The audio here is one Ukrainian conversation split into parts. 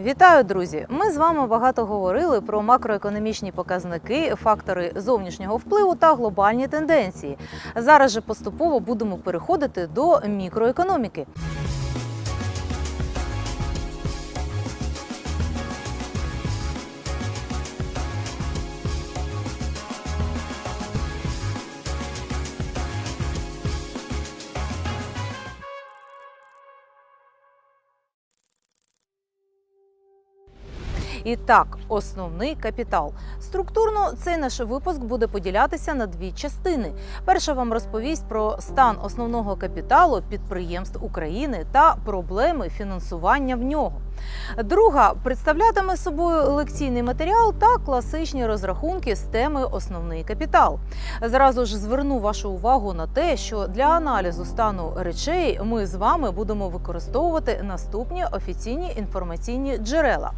Вітаю, друзі! Ми з вами багато говорили про макроекономічні показники, фактори зовнішнього впливу та глобальні тенденції. Зараз же поступово будемо переходити до мікроекономіки. І так, основний капітал. Структурно цей наш випуск буде поділятися на дві частини. Перша вам розповість про стан основного капіталу підприємств України та проблеми фінансування в нього. Друга представлятиме собою лекційний матеріал та класичні розрахунки з теми основний капітал. Зразу ж зверну вашу увагу на те, що для аналізу стану речей ми з вами будемо використовувати наступні офіційні інформаційні джерела.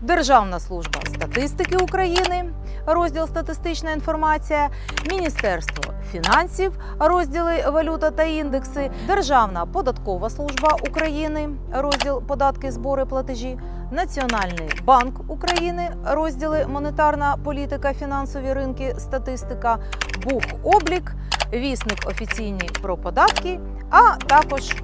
Державна служба статистики України, розділ статистична інформація, Міністерство фінансів, розділи валюта та індекси, Державна податкова служба України, розділ податки, збори, платежі, Національний банк України, розділи монетарна політика, фінансові ринки, статистика, Бухоблік, вісник офіційні про податки, а також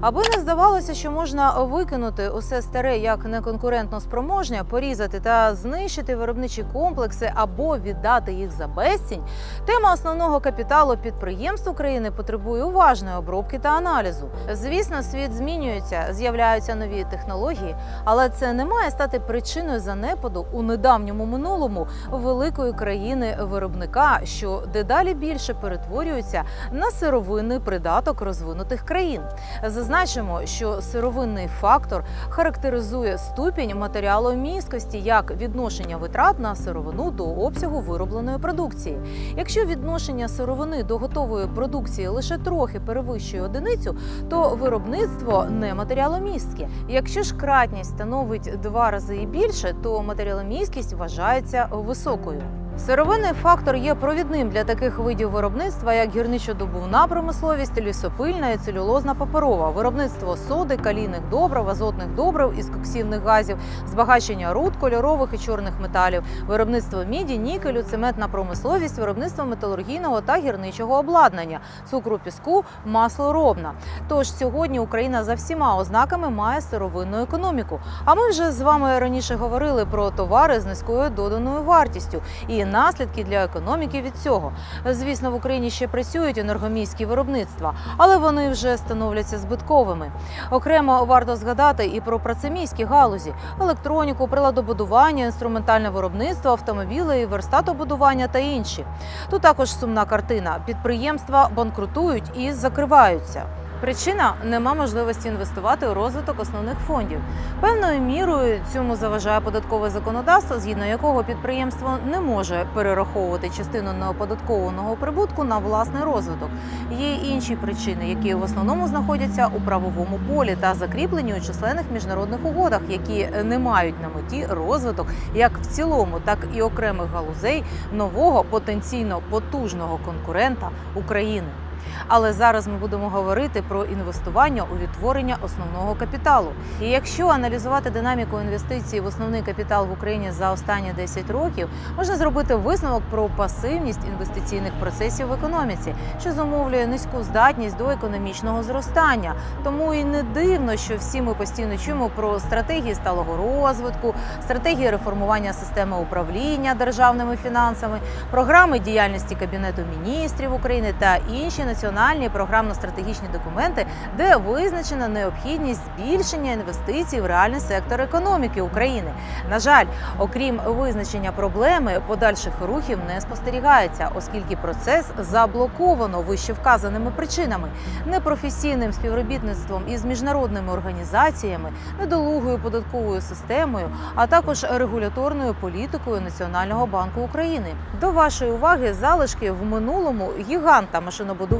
Аби не здавалося, що можна викинути усе старе як неконкурентно спроможне, порізати та знищити виробничі комплекси або віддати їх за безцінь, тема основного капіталу підприємств України потребує уважної обробки та аналізу. Звісно, світ змінюється, з'являються нові технології, але це не має стати причиною занепаду у недавньому минулому великої країни виробника, що дедалі більше перетворюється на сировинний придаток розвинутих країн. Зазначимо, що сировинний фактор характеризує ступінь матеріаломісткості як відношення витрат на сировину до обсягу виробленої продукції. Якщо відношення сировини до готової продукції лише трохи перевищує одиницю, то виробництво не матеріаломістке. Якщо ж кратність становить два рази і більше, то матеріаломісткість вважається високою. Сировинний фактор є провідним для таких видів виробництва, як гірничодобувна промисловість, лісопильна і целюлозна паперова, виробництво соди, калійних добрив, азотних добрив із коксівних газів, збагачення руд, кольорових і чорних металів, виробництво міді, нікелю, цементна промисловість, виробництво металургійного та гірничого обладнання, цукру, піску, маслоробна. Тож сьогодні Україна за всіма ознаками має сировинну економіку. А ми вже з вами раніше говорили про товари з низькою доданою вартістю і наслідки для економіки від цього. Звісно, в Україні ще працюють енергоміські виробництва, але вони вже становляться збитковими. Окремо варто згадати і про працемійські галузі: електроніку, приладобудування, інструментальне виробництво, автомобілі, верстатобудування та інші. Тут також сумна картина: підприємства банкрутують і закриваються. Причина нема можливості інвестувати у розвиток основних фондів. Певною мірою цьому заважає податкове законодавство, згідно якого підприємство не може перераховувати частину неоподаткованого прибутку на власний розвиток. Є інші причини, які в основному знаходяться у правовому полі та закріплені у численних міжнародних угодах, які не мають на меті розвиток як в цілому, так і окремих галузей нового потенційно потужного конкурента України. Але зараз ми будемо говорити про інвестування у відтворення основного капіталу. І якщо аналізувати динаміку інвестицій в основний капітал в Україні за останні 10 років, можна зробити висновок про пасивність інвестиційних процесів в економіці, що зумовлює низьку здатність до економічного зростання. Тому і не дивно, що всі ми постійно чуємо про стратегії сталого розвитку, стратегії реформування системи управління державними фінансами, програми діяльності Кабінету міністрів України та інші національні програмно-стратегічні документи, де визначена необхідність збільшення інвестицій в реальний сектор економіки України. На жаль, окрім визначення проблеми, подальших рухів не спостерігається, оскільки процес заблоковано вище вказаними причинами, непрофесійним співробітництвом із міжнародними організаціями, недолугою податковою системою, а також регуляторною політикою Національного банку України. До вашої уваги залишки в минулому гіганта машинобудування.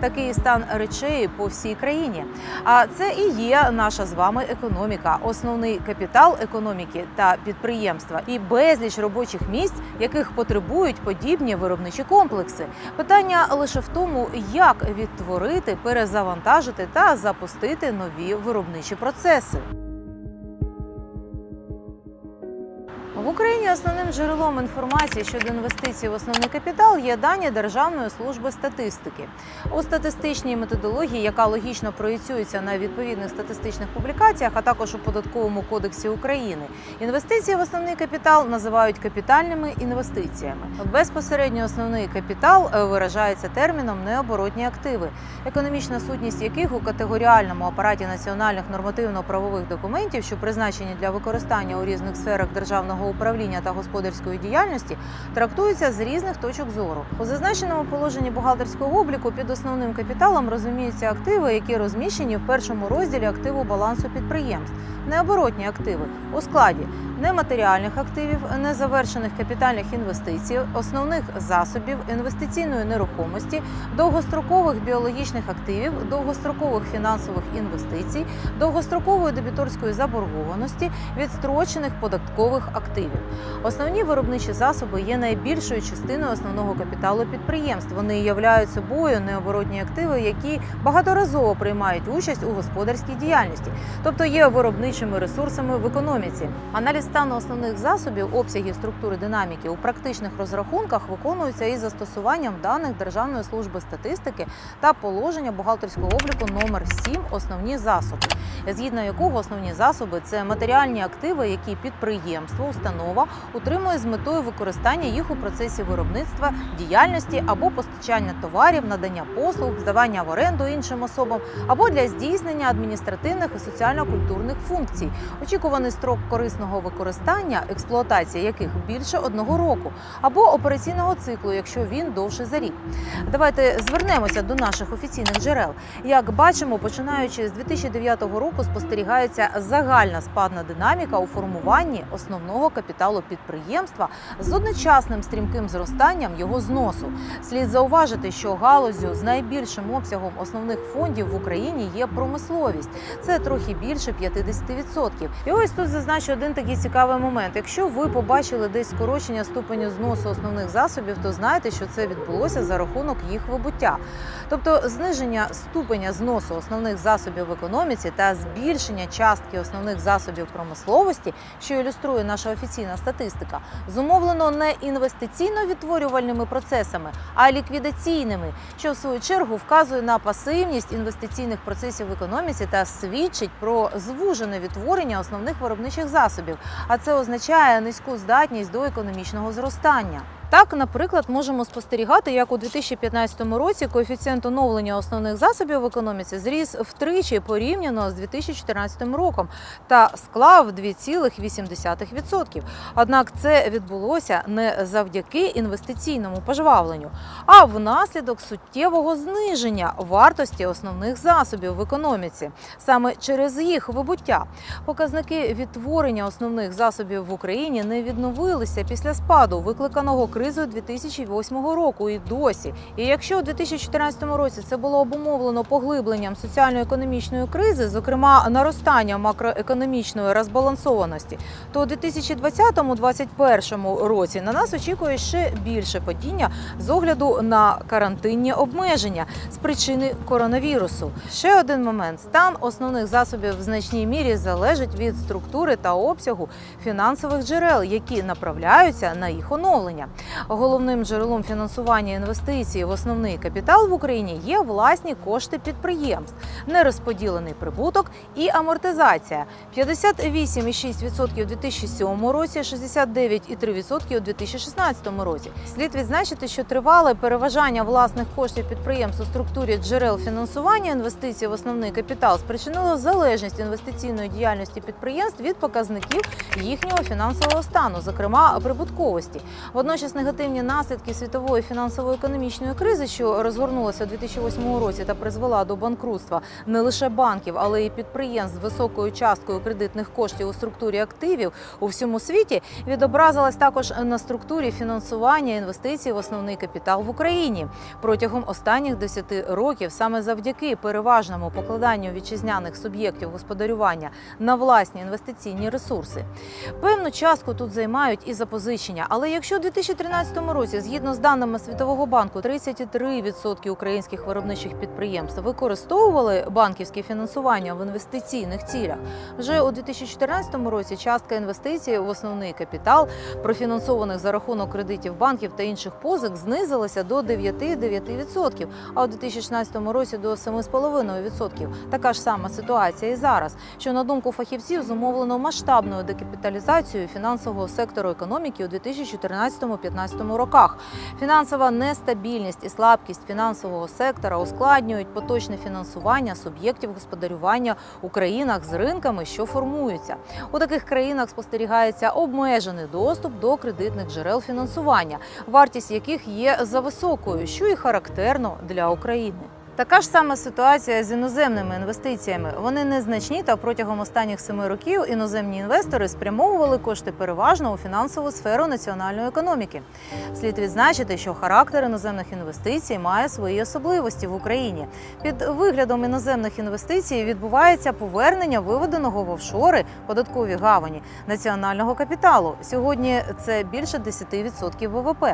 Такий стан речей по всій країні. А це і є наша з вами економіка, основний капітал економіки та підприємства і безліч робочих місць, яких потребують подібні виробничі комплекси. Питання лише в тому, як відтворити, перезавантажити та запустити нові виробничі процеси. Україні основним джерелом інформації щодо інвестицій в основний капітал є дані Державної служби статистики. У статистичній методології, яка логічно проєцюється на відповідних статистичних публікаціях, а також у податковому кодексі України, інвестиції в основний капітал називають капітальними інвестиціями. Безпосередньо основний капітал е, виражається терміном необоротні активи, економічна сутність яких у категоріальному апараті національних нормативно-правових документів, що призначені для використання у різних сферах державного управління та господарської діяльності, трактуються з різних точок зору. У зазначеному положенні бухгалтерського обліку під основним капіталом розуміються активи, які розміщені в першому розділі активу балансу підприємств, необоротні активи у складі нематеріальних активів, незавершених капітальних інвестицій, основних засобів, інвестиційної нерухомості, довгострокових біологічних активів, довгострокових фінансових інвестицій, довгострокової дебіторської заборгованості, відстрочених податкових активів. Основні виробничі засоби є найбільшою частиною основного капіталу підприємств. Вони являють собою необоротні активи, які багаторазово приймають участь у господарській діяльності, тобто є виробничими ресурсами в економіці. Аналіз стану основних засобів, обсягів структури динаміки у практичних розрахунках виконується із застосуванням даних Державної служби статистики та положення бухгалтерського обліку номер 7 основні засоби, згідно якого основні засоби це матеріальні активи, які підприємство, установа утримує з метою використання їх у процесі виробництва діяльності або постачання товарів, надання послуг, здавання в оренду іншим особам або для здійснення адміністративних і соціально-культурних функцій. Очікуваний строк корисного використання, експлуатація яких більше одного року, або операційного циклу, якщо він довше за рік. Давайте звернемося до наших офіційних джерел. Як бачимо, починаючи з 2009 року спостерігається загальна спадна динаміка у формуванні основного капіталу підприємства з одночасним стрімким зростанням його зносу. Слід зауважити, що галузю з найбільшим обсягом основних фондів в Україні є промисловість. Це трохи більше 50%. І ось тут зазначу один такий цікавий момент. Якщо ви побачили десь скорочення ступеню зносу основних засобів, то знайте, що це відбулося за рахунок їх вибуття. Тобто зниження ступеня зносу основних засобів в економіці та збільшення частки основних засобів промисловості, що ілюструє наша офіційна статистика, зумовлено не інвестиційно-відтворювальними процесами, а ліквідаційними, що в свою чергу вказує на пасивність інвестиційних процесів в економіці та свідчить про звужене відтворення основних виробничих засобів. А це означає низьку здатність до економічного зростання. Так, наприклад, можемо спостерігати, як у 2015 році коефіцієнт оновлення основних засобів в економіці зріс втричі порівняно з 2014 роком та склав 2,8%. Однак це відбулося не завдяки інвестиційному пожвавленню, а внаслідок суттєвого зниження вартості основних засобів в економіці, саме через їх вибуття. Показники відтворення основних засобів в Україні не відновилися після спаду, викликаного кризою 2008 року і досі. І якщо у 2014 році це було обумовлено поглибленням соціально-економічної кризи, зокрема наростанням макроекономічної розбалансованості, то у 2020-2021 році на нас очікує ще більше падіння з огляду на карантинні обмеження з причини коронавірусу. Ще один момент: стан основних засобів в значній мірі залежить від структури та обсягу фінансових джерел, які направляються на їх оновлення. Головним джерелом фінансування інвестицій в основний капітал в Україні є власні кошти підприємств, нерозподілений прибуток і амортизація 58,6% у 2007 році, 69,3% у 2016 році. Слід відзначити, що тривале переважання власних коштів підприємств у структурі джерел фінансування інвестицій в основний капітал спричинило залежність інвестиційної діяльності підприємств від показників їхнього фінансового стану, зокрема прибутковості. Водночас негативні наслідки світової фінансово-економічної кризи, що розгорнулася у 2008 році та призвела до банкрутства не лише банків, але й підприємств з високою часткою кредитних коштів у структурі активів у всьому світі, відобразилась також на структурі фінансування інвестицій в основний капітал в Україні протягом останніх 10 років, саме завдяки переважному покладанню вітчизняних суб'єктів господарювання на власні інвестиційні ресурси. Певну частку тут займають і запозичення, але якщо у 2013 2013 році, згідно з даними Світового банку, 33% українських виробничих підприємств використовували банківське фінансування в інвестиційних цілях. Вже у 2014 році частка інвестицій в основний капітал, профінансованих за рахунок кредитів банків та інших позик, знизилася до 9,9%, а у 2016 році до 7,5%. Така ж сама ситуація і зараз, що на думку фахівців зумовлено масштабною декапіталізацією фінансового сектору економіки у 2014-2015 роках. Фінансова нестабільність і слабкість фінансового сектора ускладнюють поточне фінансування суб'єктів господарювання у країнах з ринками, що формуються. У таких країнах спостерігається обмежений доступ до кредитних джерел фінансування, вартість яких є за високою, що і характерно для України. Така ж сама ситуація з іноземними інвестиціями. Вони незначні, та протягом останніх семи років іноземні інвестори спрямовували кошти переважно у фінансову сферу національної економіки. Слід відзначити, що характер іноземних інвестицій має свої особливості в Україні. Під виглядом іноземних інвестицій відбувається повернення виведеного в офшори податкові гавані національного капіталу. Сьогодні це більше 10% ВВП,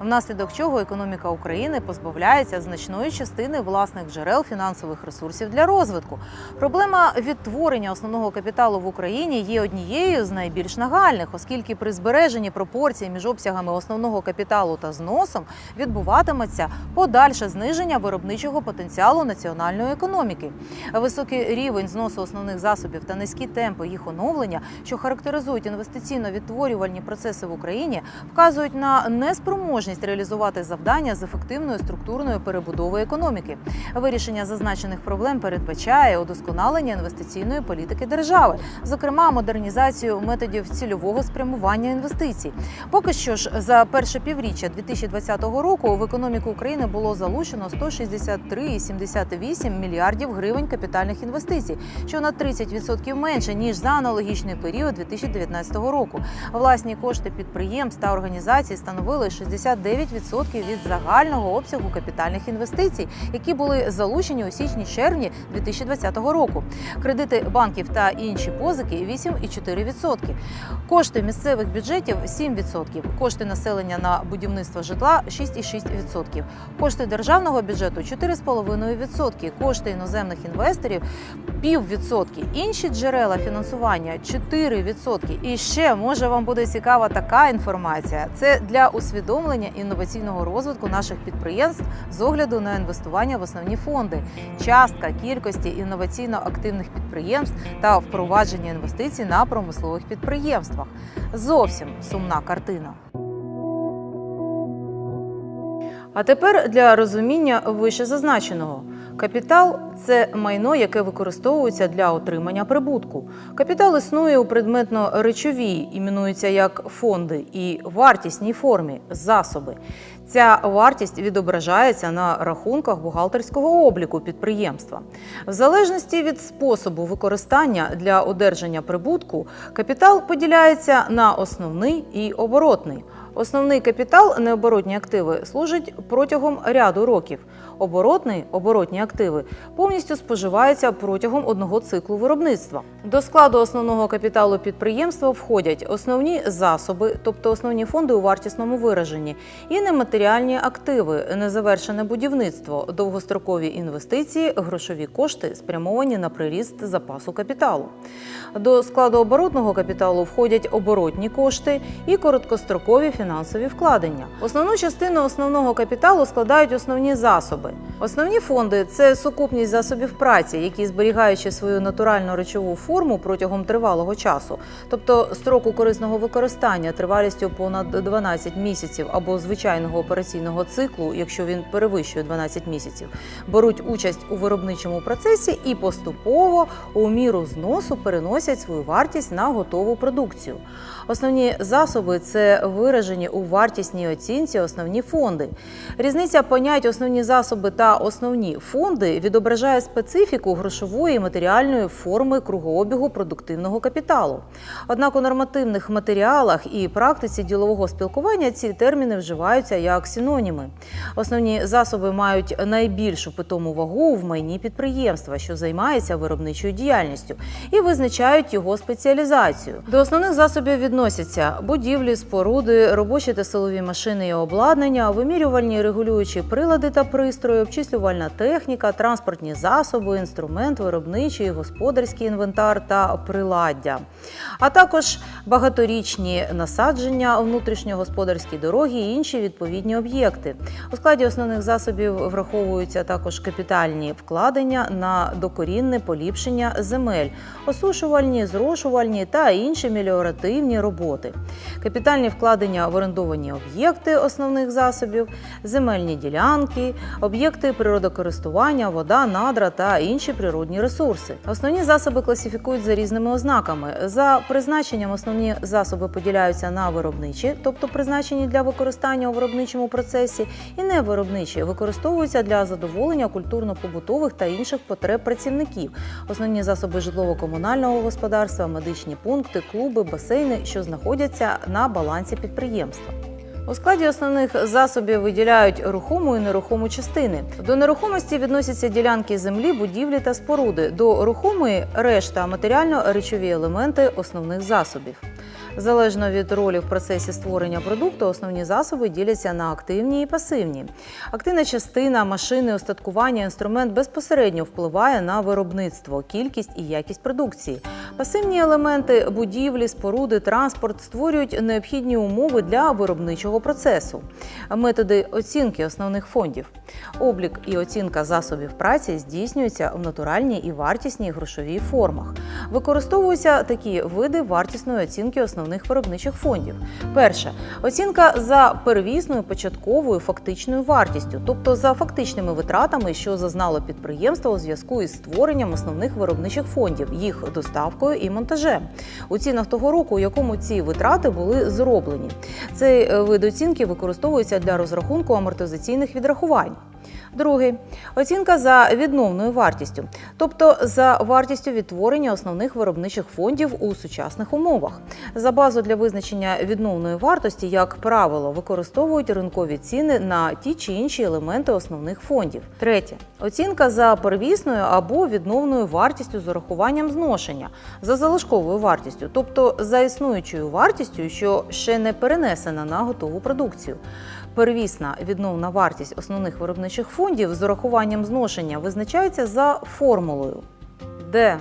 внаслідок чого економіка України позбавляється значної частини власних джерел фінансових ресурсів для розвитку. Проблема відтворення основного капіталу в Україні є однією з найбільш нагальних, оскільки при збереженні пропорцій між обсягами основного капіталу та зносом відбуватиметься подальше зниження виробничого потенціалу національної економіки. Високий рівень зносу основних засобів та низькі темпи їх оновлення, що характеризують інвестиційно-відтворювальні процеси в Україні, вказують на неспроможність реалізувати завдання з ефективної структурної перебудови економіки. Вирішення зазначених проблем передбачає удосконалення інвестиційної політики держави, зокрема модернізацію методів цільового спрямування інвестицій. Поки що ж за перше півріччя 2020 року в економіку України було залучено 163,78 мільярдів гривень капітальних інвестицій, що на 30% менше ніж за аналогічний період 2019 року. Власні кошти підприємств та організацій становили 69% від загального обсягу капітальних інвестицій, які були залучені у січні-червні 2020 року. Кредити банків та інші позики 8,4%. Кошти місцевих бюджетів 7%. Кошти населення на будівництво житла 6,6%. Кошти державного бюджету 4,5%. Кошти іноземних інвесторів піввідсотки. Інші джерела фінансування 4%. І ще може вам буде цікава така інформація. Це для усвідомлення інноваційного розвитку наших підприємств з огляду на інвестування в основні фонди, частка кількості інноваційно активних підприємств та впровадження інвестицій на промислових підприємствах. Зовсім сумна картина. А тепер для розуміння вище зазначеного. Капітал це майно, яке використовується для отримання прибутку. Капітал існує у предметно-речовій, іменується як фонди, і вартісній формі засоби. Ця вартість відображається на рахунках бухгалтерського обліку підприємства. В залежності від способу використання для одержання прибутку, капітал поділяється на основний і оборотний. Основний капітал необоротні активи служить протягом ряду років. Оборотний оборотні активи повністю споживаються протягом одного циклу виробництва. До складу основного капіталу підприємства входять основні засоби, тобто основні фонди у вартісному вираженні, і нематеріальні активи, незавершене будівництво, довгострокові інвестиції, грошові кошти, спрямовані на приріст запасу капіталу. До складу оборотного капіталу входять оборотні кошти і короткострокові фінансові вкладення. Основну частину основного капіталу складають основні засоби. Основні фонди це сукупність засобів праці, які зберігаючи свою натуральну речову форму протягом тривалого часу, тобто строку корисного використання тривалістю понад 12 місяців або звичайного операційного циклу, якщо він перевищує 12 місяців, беруть участь у виробничому процесі і поступово у міру зносу переносять свою вартість на готову продукцію. Основні засоби це виражені у вартісній оцінці основні фонди. Різниця понять основні засоби та основні фонди відображає специфіку грошової і матеріальної форми кругообігу продуктивного капіталу. Однак у нормативних матеріалах і практиці ділового спілкування ці терміни вживаються як синоніми. Основні засоби мають найбільшу питому вагу в майні підприємства, що займається виробничою діяльністю, і визначають його спеціалізацію. До основних засобів відносяться будівлі, споруди, робочі та силові машини і обладнання, вимірювальні регулюючі прилади та пристрої, обчислювальна техніка, транспортні засоби, інструмент, виробничий, господарський інвентар та приладдя, а також багаторічні насадження, внутрішньогосподарські дороги і інші відповідні об'єкти. У складі основних засобів враховуються також капітальні вкладення на докорінне поліпшення земель, осушувальні, зрошувальні та інші меліоративні роботи, капітальні вкладення в орендовані об'єкти основних засобів, земельні ділянки, об'єкти природокористування, вода, надра та інші природні ресурси. Основні засоби класифікують за різними ознаками. За призначенням основні засоби поділяються на виробничі, тобто призначені для використання у виробничому процесі, і невиробничі використовуються для задоволення культурно-побутових та інших потреб працівників. Основні засоби житлово-комунального господарства, медичні пункти, клуби, басейни, що знаходяться на балансі підприємства. У складі основних засобів виділяють рухому і нерухому частини. До нерухомості відносяться ділянки землі, будівлі та споруди. До рухомої решта матеріально-речові елементи основних засобів. Залежно від ролі в процесі створення продукту, основні засоби діляться на активні і пасивні. Активна частина машини, устаткування, інструмент безпосередньо впливає на виробництво, кількість і якість продукції. Пасивні елементи будівлі, споруди, транспорт створюють необхідні умови для виробничого процесу. Методи оцінки основних фондів. Облік і оцінка засобів праці здійснюються в натуральній і вартісній грошовій формах. Використовуються такі види вартісної оцінки основних виробничих фондів. Перше оцінка за первісною початковою фактичною вартістю, тобто за фактичними витратами, що зазнало підприємство у зв'язку із створенням основних виробничих фондів, їх доставкою і монтажем. У цінах того року, у якому ці витрати були зроблені. Цей е, вид оцінки використовується для розрахунку амортизаційних відрахувань. Другий оцінка за відновною вартістю, тобто за вартістю відтворення основних виробничих фондів у сучасних умовах. За базу для визначення відновної вартості, як правило, використовують ринкові ціни на ті чи інші елементи основних фондів. Третє оцінка за первісною або відновною вартістю з урахуванням зношення, за залишковою вартістю, тобто за існуючою вартістю, що ще не перенесена на готову продукцію. Первісна відновна вартість основних виробничих фондів з урахуванням зношення визначається за формулою, де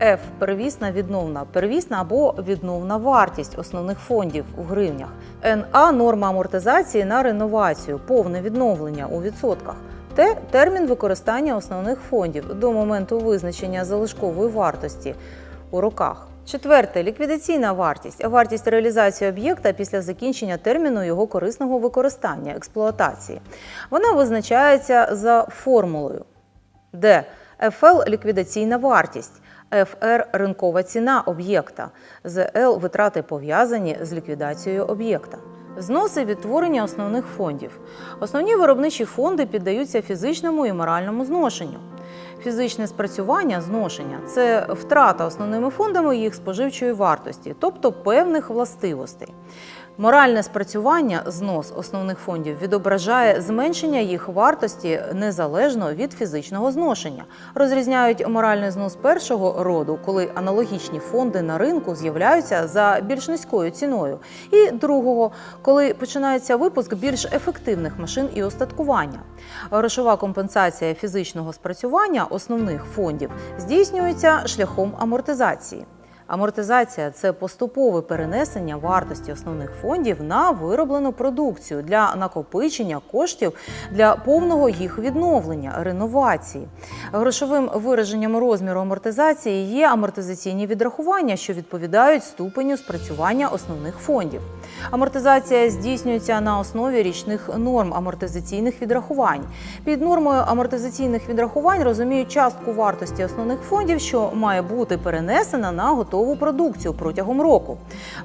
F – первісна відновна, первісна або відновна вартість основних фондів у гривнях, НА – норма амортизації на реновацію, повне відновлення у відсотках. Т. Термін використання основних фондів до моменту визначення залишкової вартості у роках. Четверте ліквідаційна вартість вартість реалізації об'єкта після закінчення терміну його корисного використання, експлуатації. Вона визначається за формулою, де ФЛ ліквідаційна вартість. ФР ринкова ціна об'єкта, ЗЛ витрати пов'язані з ліквідацією об'єкта. Зноси відтворення основних фондів. Основні виробничі фонди піддаються фізичному і моральному зношенню. Фізичне спрацювання зношення це втрата основними фондами їх споживчої вартості, тобто певних властивостей. Моральне спрацювання знос основних фондів відображає зменшення їх вартості незалежно від фізичного зношення. Розрізняють моральний знос першого роду, коли аналогічні фонди на ринку з'являються за більш низькою ціною, і другого, коли починається випуск більш ефективних машин і остаткування. Грошова компенсація фізичного спрацювання основних фондів здійснюється шляхом амортизації. Амортизація це поступове перенесення вартості основних фондів на вироблену продукцію для накопичення коштів для повного їх відновлення, реновації. Грошовим вираженням розміру амортизації є амортизаційні відрахування, що відповідають ступеню спрацювання основних фондів. Амортизація здійснюється на основі річних норм амортизаційних відрахувань. Під нормою амортизаційних відрахувань розуміють частку вартості основних фондів, що має бути перенесена на готову продукцію протягом року.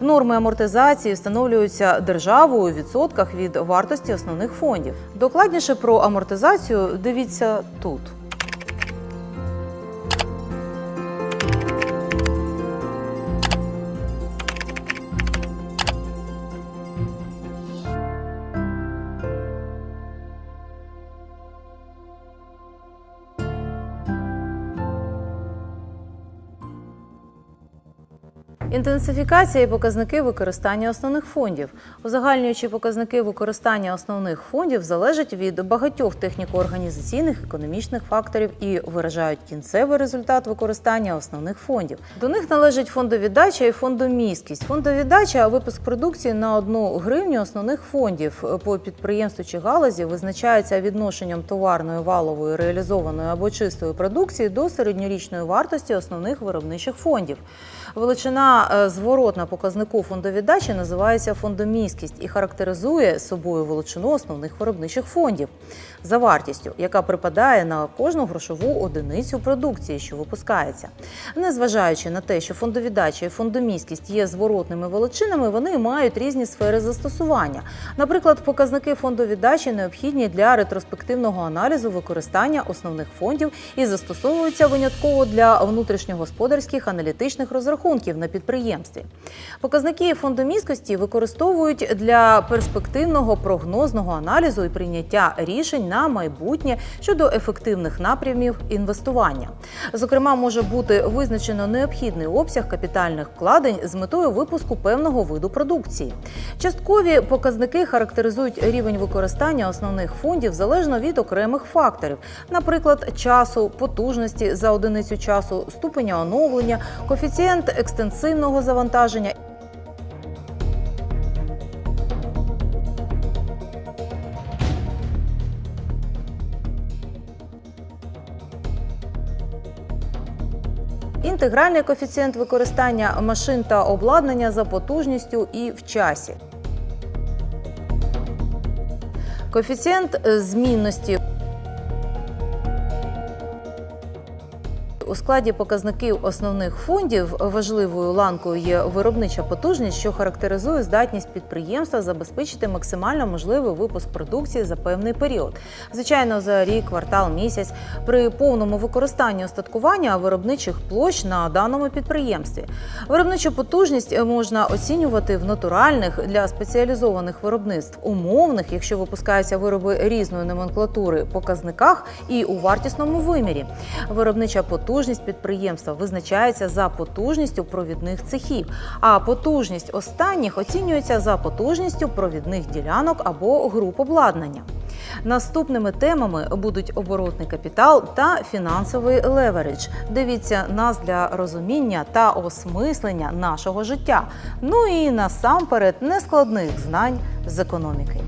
Норми амортизації встановлюються державою у відсотках від вартості основних фондів. Докладніше про амортизацію дивіться тут. Інтенсифікація і показники використання основних фондів. Узагальнюючі показники використання основних фондів залежать від багатьох техніко-організаційних економічних факторів і виражають кінцевий результат використання основних фондів. До них належать фондовіддача і фондомісткість. Фондовіддача випуск продукції на одну гривню основних фондів по підприємству чи галузі визначається відношенням товарної валової реалізованої або чистої продукції до середньорічної вартості основних виробничих фондів. Величина е, зворотна показнику фондовіддачі називається фондомісткість і характеризує собою величину основних виробничих фондів за вартістю, яка припадає на кожну грошову одиницю продукції, що випускається. Незважаючи на те, що фондовіддача і фондомісткість є зворотними величинами, вони мають різні сфери застосування. Наприклад, показники фондовіддачі необхідні для ретроспективного аналізу використання основних фондів і застосовуються винятково для внутрішньогосподарських аналітичних розрахунків на підприємстві. Показники фондомісткості використовують для перспективного прогнозного аналізу і прийняття рішень на майбутнє щодо ефективних напрямів інвестування. Зокрема, може бути визначено необхідний обсяг капітальних вкладень з метою випуску певного виду продукції. Часткові показники характеризують рівень використання основних фондів залежно від окремих факторів, наприклад, часу, потужності за одиницю часу, ступеня оновлення, коефіцієнт екстенсивного завантаження. Інтегральний коефіцієнт використання машин та обладнання за потужністю і в часі. Коефіцієнт змінності. У складі показників основних фондів важливою ланкою є виробнича потужність, що характеризує здатність підприємства забезпечити максимально можливий випуск продукції за певний період. Звичайно, за рік, квартал, місяць при повному використанні остаткування виробничих площ на даному підприємстві. Виробничу потужність можна оцінювати в натуральних для спеціалізованих виробництв, умовних, якщо випускаються вироби різної номенклатури, показниках і у вартісному вимірі. Виробнича потужність підприємства визначається за потужністю провідних цехів, а потужність останніх оцінюється за потужністю провідних ділянок або груп обладнання. Наступними темами будуть оборотний капітал та фінансовий леверидж. Дивіться нас для розуміння та осмислення нашого життя. Ну і насамперед нескладних знань з економіки.